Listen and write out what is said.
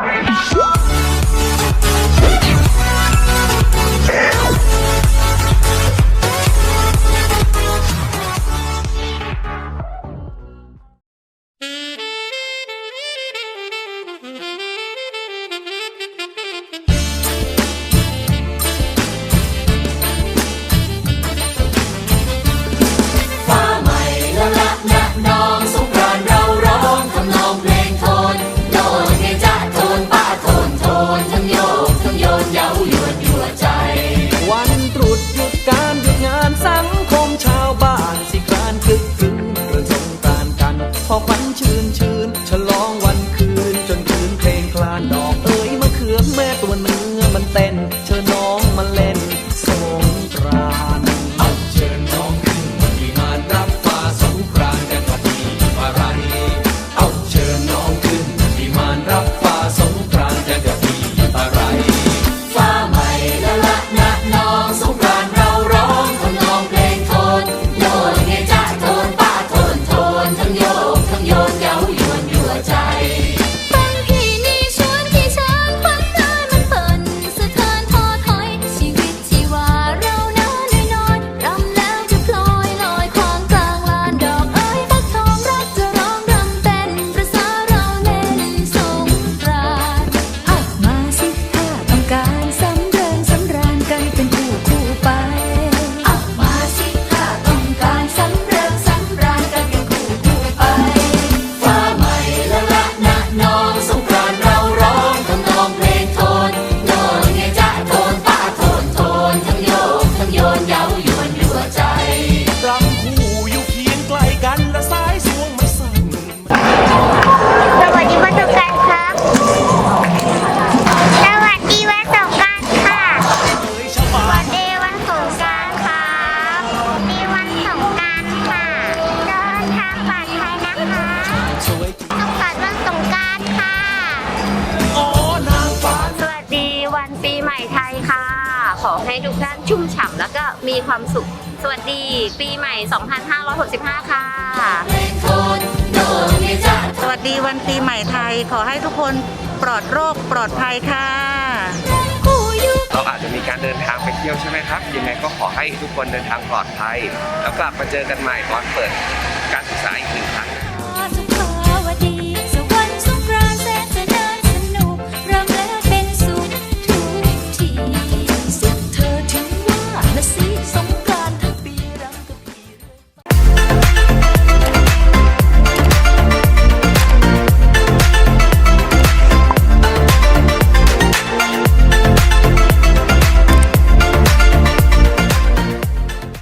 Yeah. พอฝันชื่นชื่นฉลองวันคืนจนคืนเพลงคลานดอกเอ๋ยมะเขือแม่ตัวเนื้อมันเต้นเชิญน้อง ขอให้ทุกท่านชุ่มฉ่ำแล้วก็มีความสุข สวัสดีปีใหม่ 2565 ค่ะ สวัสดีวันปีใหม่ไทย ขอให้ทุกคนปลอดโรคปลอดภัยค่ะ เราอาจจะมีการเดินทางไปเที่ยวใช่ไหมครับ ยังไงก็ขอให้ทุกคนเดินทางปลอดภัย แล้วกลับมาเจอกันใหม่ตอนเปิดการศึกษาอีกหนึ่งครั้ง